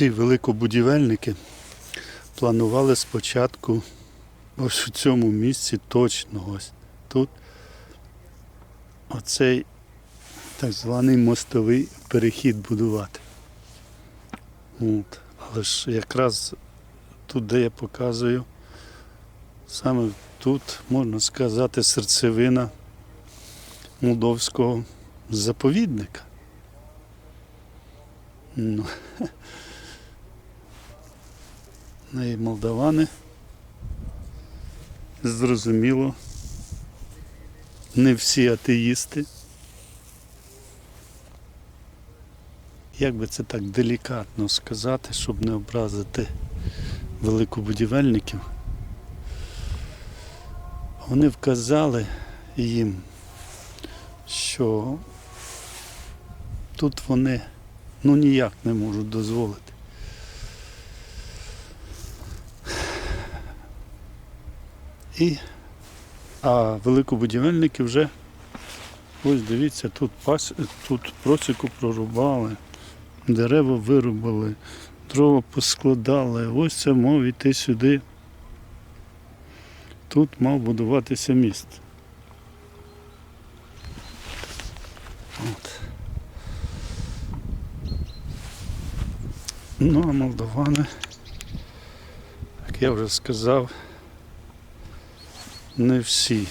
ці великобудівельники планували спочатку ось у цьому місці точно ось тут оцей так званий мостовий перехід будувати. От. Але ж якраз тут, де я показую, саме тут, можна сказати, серцевина молдовського заповідника. Ну, ну і молдавани, зрозуміло, не всі атеїсти. Як би це так делікатно сказати, щоб не образити великобудівельників, вони вказали їм, що тут вони ну ніяк не можуть дозволити. І а великобудівельники вже ось дивіться, тут пас, тут просіку прорубали, дерева вирубали, дрова поскладали, ось це мав йти сюди. Тут мав будуватися міст. От. Ну, а молдавани, як я вже сказав, не всі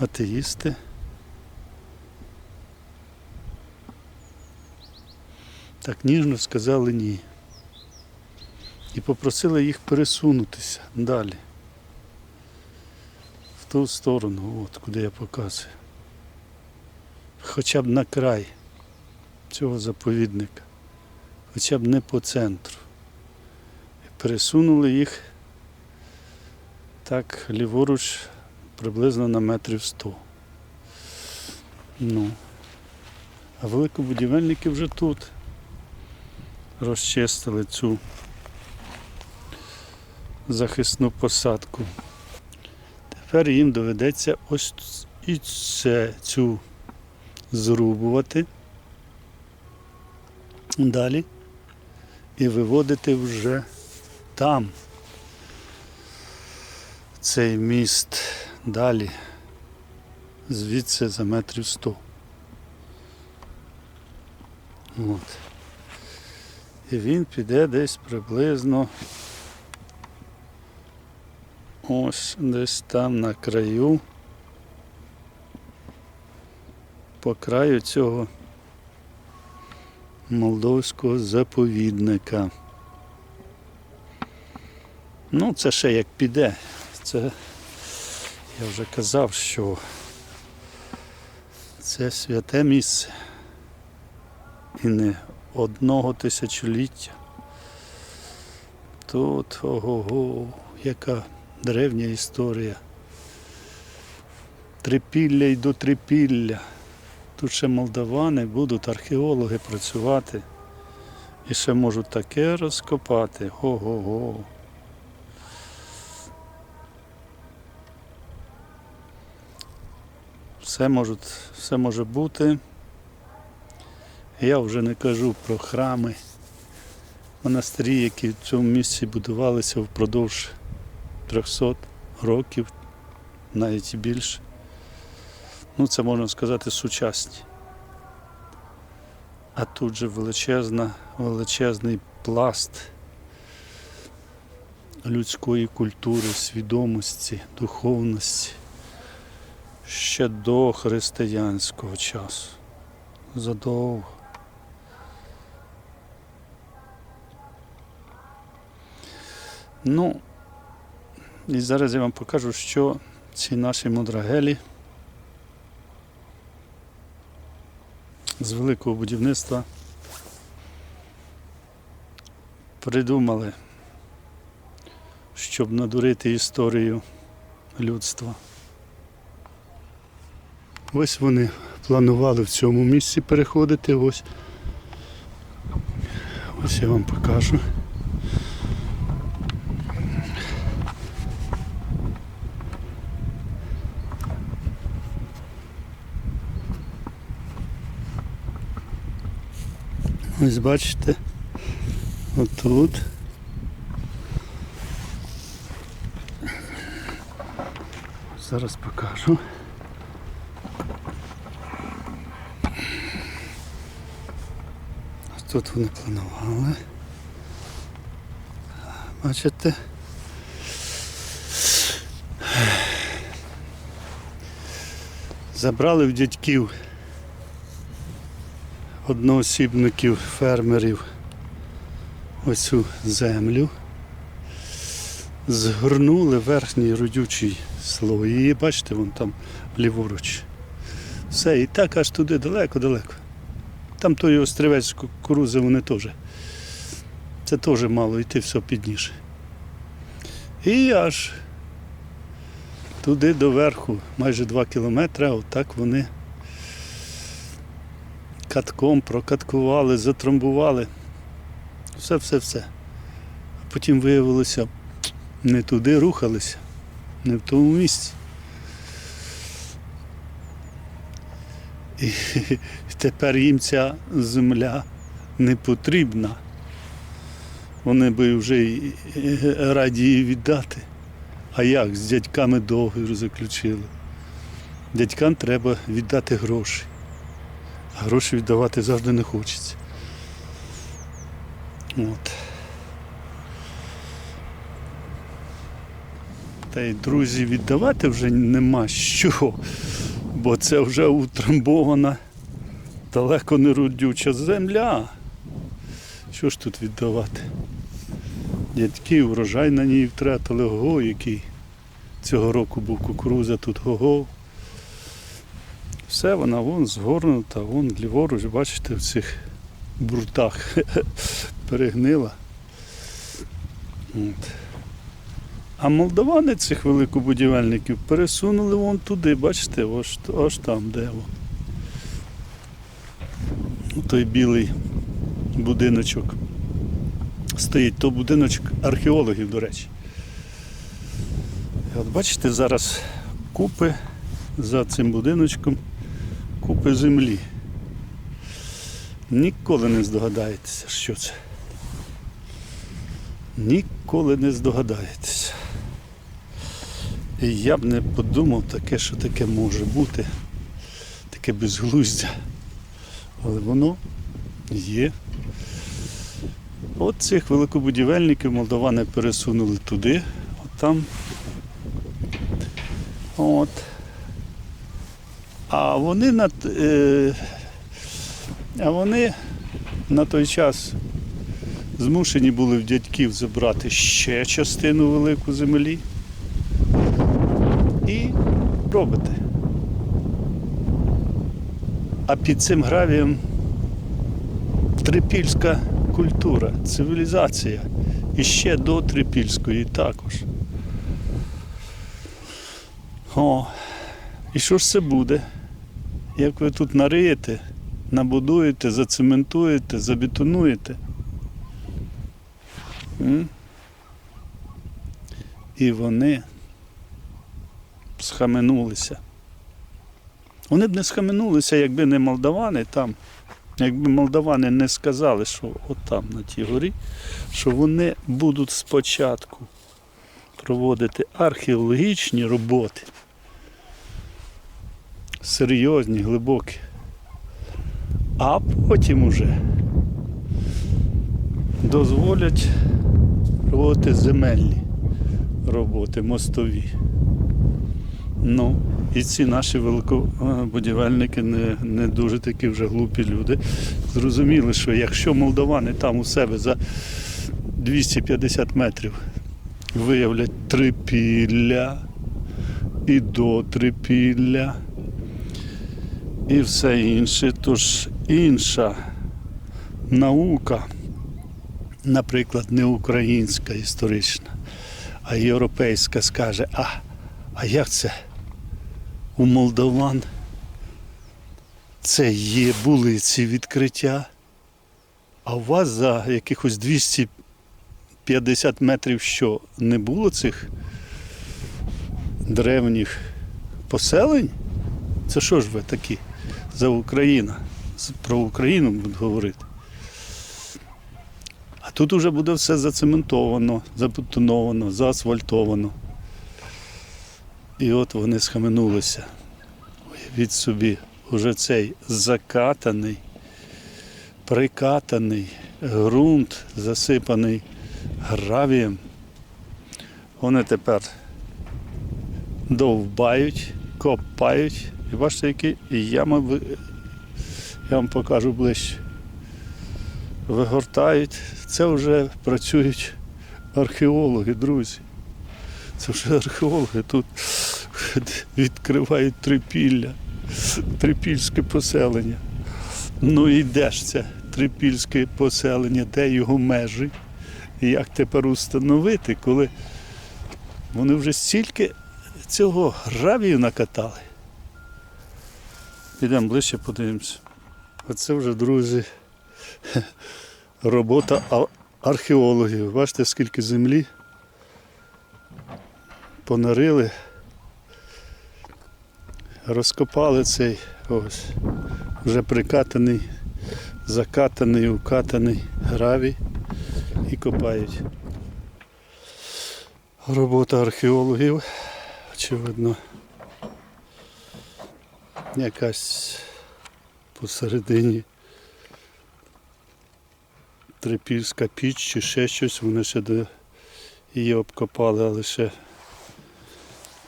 атеїсти. Так ніжно сказали ні. І попросили їх пересунутися далі. В ту сторону, от куди я показую. Хоча б на край цього заповідника хоча б не по центру. І пересунули їх так ліворуч приблизно на метрів 100. Ну, а великобудівельники вже тут розчистили цю захисну посадку. Тепер їм доведеться ось і це, цю зрубувати. Далі і виводити вже там цей міст далі, звідси за метрів сто. От. І він піде десь приблизно ось десь там на краю, по краю цього молдовського заповідника. Ну, це ще як піде. Це я вже казав, що це святе місце. І не одного тисячоліття. Тут ого-го, яка древня історія. Трипілля й до трипілля. Тут ще молдавани будуть археологи працювати. І ще можуть таке розкопати. Ого-го. Все, можуть, все може бути. Я вже не кажу про храми, монастирі, які в цьому місці будувалися впродовж 300 років, навіть і більше ну це можна сказати сучасні. А тут же величезна, величезний пласт людської культури, свідомості, духовності ще до християнського часу. Задовго. Ну, і зараз я вам покажу, що ці наші мудрагелі з великого будівництва придумали, щоб надурити історію людства. Ось вони планували в цьому місці переходити. Ось, ось я вам покажу. Ось бачите, Отут. Зараз покажу. Тут вони планували. Бачите? Забрали в дядьків одноосібників, фермерів оцю землю, згорнули верхній родючий слой. Її бачите, вон там ліворуч. Все, і так аж туди далеко-далеко. Там той острівець кукурузи вони теж. Це теж мало йти все підніше. І аж туди до верху, майже 2 кілометри, отак вони катком прокаткували, затрамбували. Все, все, все. А потім виявилося, не туди рухалися, не в тому місці. І тепер їм ця земля не потрібна. Вони би вже раді її віддати. А як? З дядьками договір заключили. Дядькам треба віддати гроші. А гроші віддавати завжди не хочеться. От. Та й друзі, віддавати вже нема що, бо це вже утрамбована далеко не родюча земля. Що ж тут віддавати? Дядьки урожай на ній втратили, ого, який цього року був кукуруза, тут ого. Все вона вон згорнута, вон ліворуч, бачите, в цих буртах перегнила. От. А молдавани цих великобудівельників пересунули вон туди, бачите, аж, аж там, де вон. Ну, Той білий будиночок стоїть, то будиночок археологів, до речі. От бачите, зараз купи за цим будиночком, купи землі. Ніколи не здогадаєтеся, що це. Ніколи не здогадаєтеся. І я б не подумав таке, що таке може бути, таке безглуздя. Але воно є. От цих великобудівельників молдавани пересунули туди, от там. От. А вони на, е, а вони на той час змушені були в дядьків забрати ще частину велику землі робити. А під цим гравієм трипільська культура, цивілізація. І ще до трипільської також. О, і що ж це буде? Як ви тут нариєте, набудуєте, зацементуєте, забетонуєте? М? І вони схаменулися. Вони б не схаменулися, якби не молдавани там. Якби молдавани не сказали, що от там на тій горі, що вони будуть спочатку проводити археологічні роботи. Серйозні, глибокі. А потім уже дозволять проводити земельні роботи, мостові. Ну, і ці наші великобудівельники не, не дуже такі вже глупі люди. Зрозуміли, що якщо молдавани там у себе за 250 метрів виявлять трипілля і до трипілля і все інше, то ж інша наука, наприклад, не українська історична, а європейська скаже, а, а як це? У молдаван це є були ці відкриття, а у вас за якихось 250 метрів що не було цих древніх поселень? Це що ж ви такі за Україна? Про Україну будуть говорити. А тут уже буде все зацементовано, забетоновано, заасфальтовано. І от вони схаменулися. Уявіть собі, уже цей закатаний, прикатаний ґрунт, засипаний гравієм. Вони тепер довбають, копають. І бачите, які ями я вам покажу ближче. Вигортають. Це вже працюють археологи, друзі. Це вже археологи тут відкривають трипілля, трипільське поселення. Ну і де ж це трипільське поселення, де його межі? І як тепер установити, коли вони вже стільки цього гравію накатали? Підемо ближче, подивимося. Оце вже, друзі, робота археологів. Бачите, скільки землі понарили, розкопали цей ось вже прикатаний, закатаний, укатаний гравій і копають. Робота археологів, очевидно, якась посередині трипільська піч чи ще щось, вони ще до її обкопали, але ще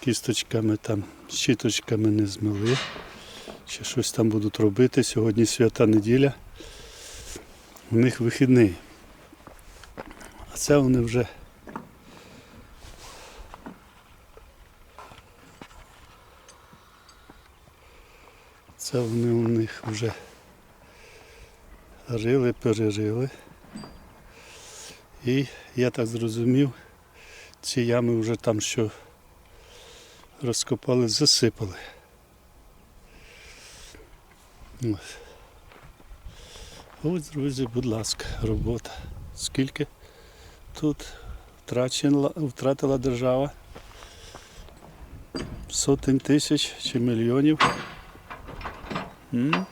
кісточками там, щіточками не змили. Ще щось там будуть робити. Сьогодні свята неділя. У них вихідний. А це вони вже Це вони у них вже рили, перерили. І я так зрозумів, ці ями вже там що розкопали, засипали. Ось. Ось, друзі, будь ласка, робота. Скільки тут втрачена, втратила держава? Сотень тисяч чи мільйонів. М?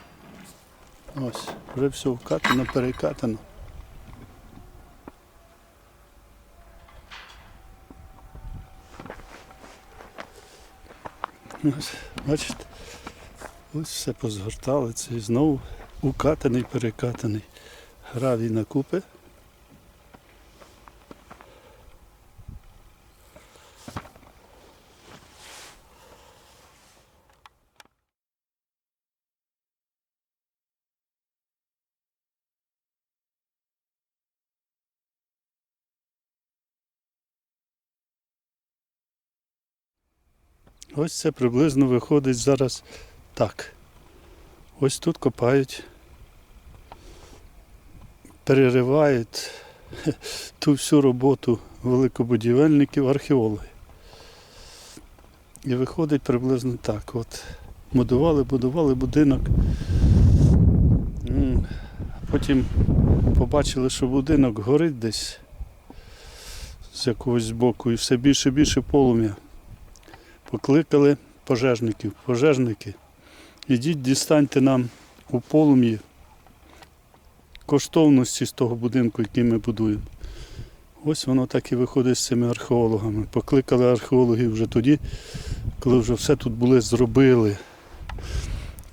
Ось, вже все вкатано, перекатано. Ось, бачите, ось все позгортали, це знову укатаний, перекатаний. Гравій на купи. Ось це приблизно виходить зараз так. Ось тут копають, переривають ту всю роботу великобудівельників, археологи. І виходить приблизно так. От будували, будували будинок. Потім побачили, що будинок горить десь з якогось боку і все більше і більше полум'я. Покликали пожежників. Пожежники, ідіть, дістаньте нам у полум'ї коштовності з того будинку, який ми будуємо. Ось воно так і виходить з цими археологами. Покликали археологів вже тоді, коли вже все тут були зробили.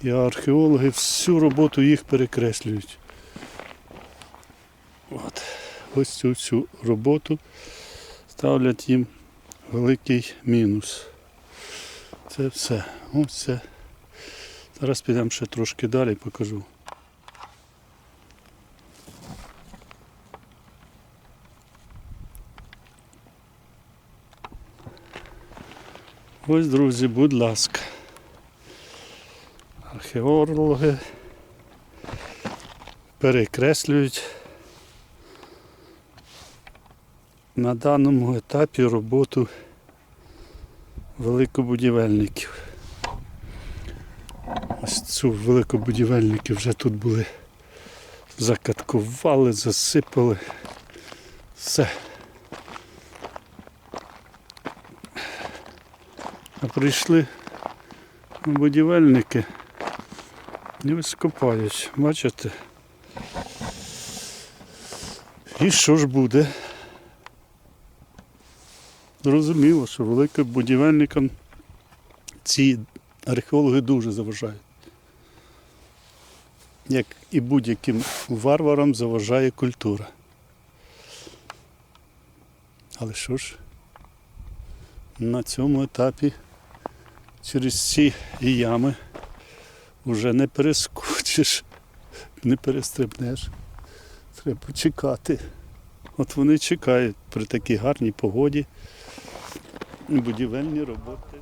І археологи всю роботу їх перекреслюють. От. Ось цю всю роботу ставлять їм великий мінус. Це все. Ось це. Зараз підемо ще трошки далі покажу. Ось, друзі, будь ласка. Археологи перекреслюють на даному етапі роботу великобудівельників. Ось цю великобудівельники вже тут були. Закаткували, засипали. Все. А прийшли будівельники і ось бачите? І що ж буде? Зрозуміло, що великим будівельникам ці археологи дуже заважають. Як і будь-яким варварам заважає культура. Але що ж, на цьому етапі через ці ями вже не перескочиш, не перестрибнеш. Треба почекати. От вони чекають при такій гарній погоді будівельні роботи.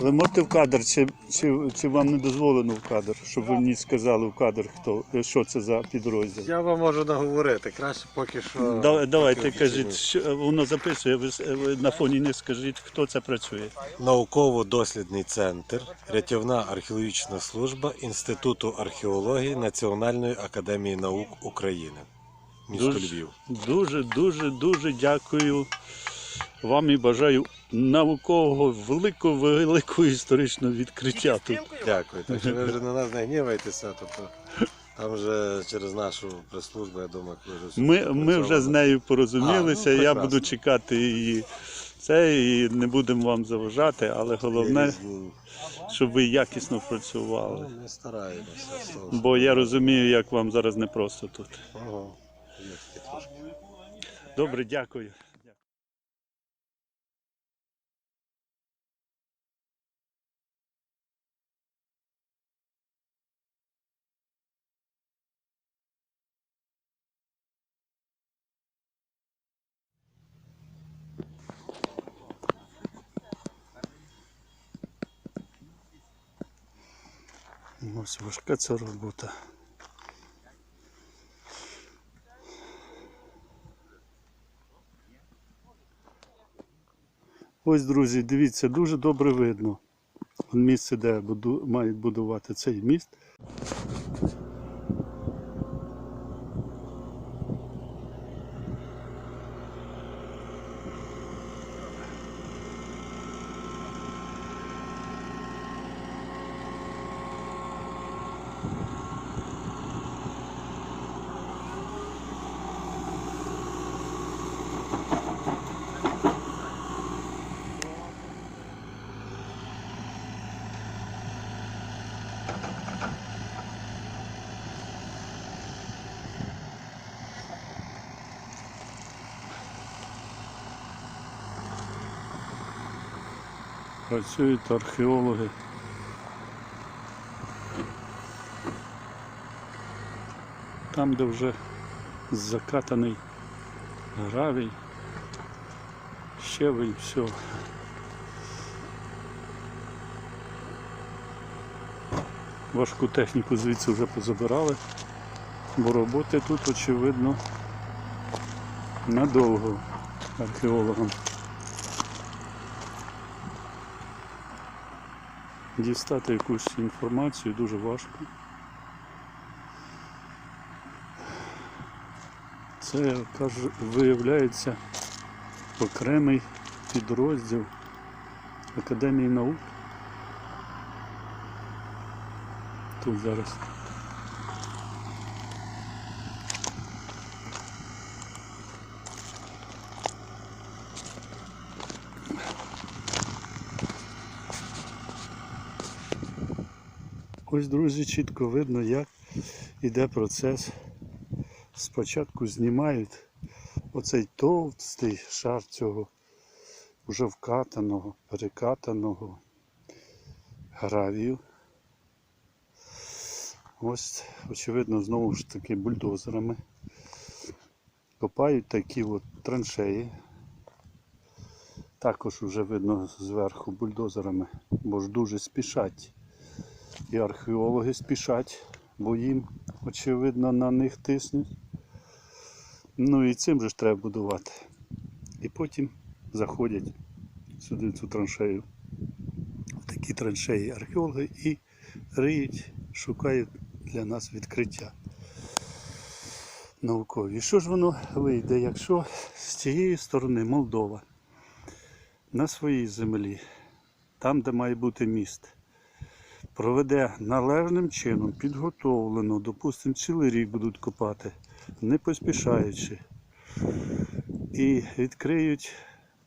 Ви можете в кадр, чи, чи, чи вам не дозволено в кадр, щоб ви мені сказали в кадр, хто, що це за підрозділ? Я вам можу наговорити, краще поки що. Да- Давайте поки кажіть, що воно записує, ви, ви на фоні не скажіть, хто це працює. Науково-дослідний центр, рятівна археологічна служба Інституту археології Національної академії наук України. Місто Дуже- Львів. Дуже, дуже, дуже дякую вам і бажаю наукового великого, великого історичного відкриття тут. Дякую. Так що ви вже на нас не гнівайтеся, тобто там вже через нашу прес-службу, я думаю, коли вже Ми, ми вже з нею порозумілися, А, ну, я буду чекати її. Це і не будемо вам заважати, але головне, щоб ви якісно працювали. Ну, Ми стараємося. Бо я розумію, як вам зараз непросто тут. Добре, дякую. Ось важка ця робота. Ось, друзі, дивіться, дуже добре видно. Місце, де буду, мають будувати цей міст. Працюють археологи. Там, де вже закатаний гравій, щебень, все. Важку техніку звідси вже позабирали, бо роботи тут, очевидно, надовго археологам. Дістати якусь інформацію дуже важко. Це каже, виявляється окремий підрозділ Академії наук. Тут зараз. Ось, друзі, чітко видно, як іде процес. Спочатку знімають оцей товстий шар цього вже вкатаного, перекатаного гравію. Ось, очевидно, знову ж таки бульдозерами. Копають такі от траншеї. Також вже видно зверху бульдозерами, бо ж дуже спішать. І археологи спішать, бо їм, очевидно, на них тиснуть. Ну і цим же ж треба будувати. І потім заходять сюди цю траншею, в такі траншеї археологи і риють, шукають для нас відкриття наукові. Що ж воно вийде, якщо з цієї сторони Молдова на своїй землі, там, де має бути міст, проведе належним чином, підготовлено, допустимо, цілий рік будуть копати, не поспішаючи, і відкриють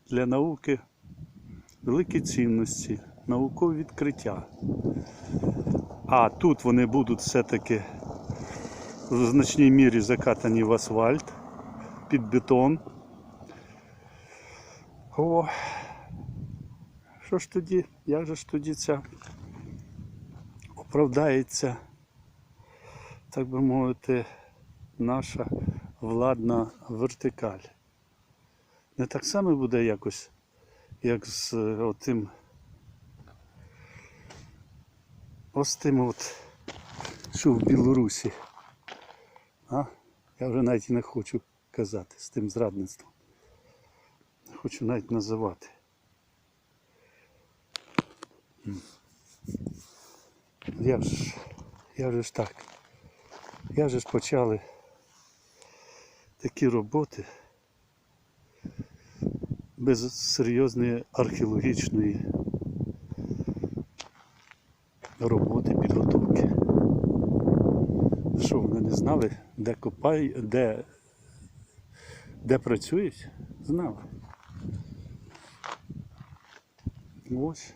для науки великі цінності, наукові відкриття. А тут вони будуть все-таки в значній мірі закатані в асфальт, під бетон. О, що ж тоді, як же ж тоді ця оправдається, так би мовити, наша владна вертикаль. Не так само буде якось, як з е, отим ось тим от, що в Білорусі. А? Я вже навіть не хочу казати з тим зрадництвом. Не хочу навіть називати. Я ж, я ж так. Я же ж почали такі роботи без серйозної археологічної роботи, підготовки. Що вони не знали, де копають, де, де працюють? Знали. Ось.